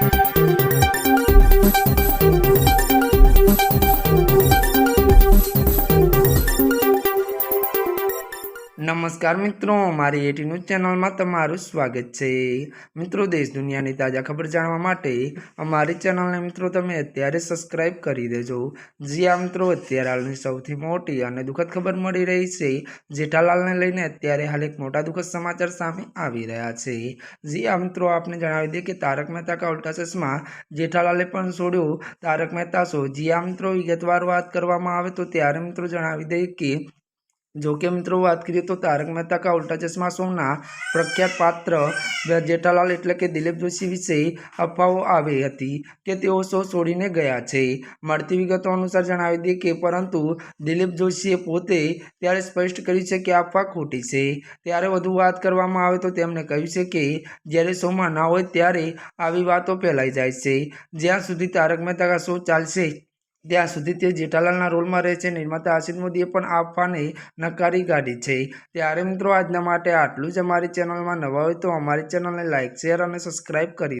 Thank you. નમસ્કાર મિત્રો, મારી એટી ન્યૂઝ ચેનલમાં તમારું સ્વાગત છે. મિત્રો, દેશ દુનિયાની તાજા ખબર જાણવા માટે અમારી ચેનલને મિત્રો તમે અત્યારે સબસ્ક્રાઇબ કરી દેજો. જી આ મિત્રો, અત્યારે હાલની સૌથી મોટી અને દુઃખદ ખબર મળી રહી છે. જેઠાલાલને લઈને અત્યારે હાલ એક મોટા દુઃખદ સમાચાર સામે આવી રહ્યા છે. જી આ મિત્રો, આપને જણાવી દઈએ કે તારક મહેતા કા ઉલ્ટા ચશ્મા જેઠાલાલે પણ છોડ્યો. તારક મહેતા શો? જી આ મિત્રો, વિગતવાર વાત કરવામાં આવે તો ત્યારે મિત્રો જણાવી દઈએ કે જો કે મિત્રો વાત કરીએ તો તારક મહેતા કા ઉલ્ટા ચશ્મા શોના પ્રખ્યાત પાત્ર જેઠાલાલ એટલે કે દિલીપ જોશી વિશે અફવાઓ આવી હતી કે તેઓ શો છોડીને ગયા છે. મળતી વિગતો અનુસાર જણાવી દઈએ કે પરંતુ દિલીપ જોશીએ પોતે ત્યારે સ્પષ્ટ કર્યું છે કે અફવા ખોટી છે. ત્યારે વધુ વાત કરવામાં આવે તો તેમણે કહ્યું છે કે જ્યારે શોમાં ના હોય ત્યારે આવી વાતો ફેલાઈ જાય છે. જ્યાં સુધી તારક મહેતા કા શો ચાલશે ત્યાં સુધી તે જેઠાલાલના રોલમાં રહે છે. નિર્માતા આશિષ મોદીએ પણ આ અફવાને નકારી કાઢી છે. ત્યારે મિત્રો, આજના માટે આટલું જ અમારી ચેનલમાં નવા હોય તો અમારી ચેનલને લાઇક શેર અને સબસ્ક્રાઇબ કરી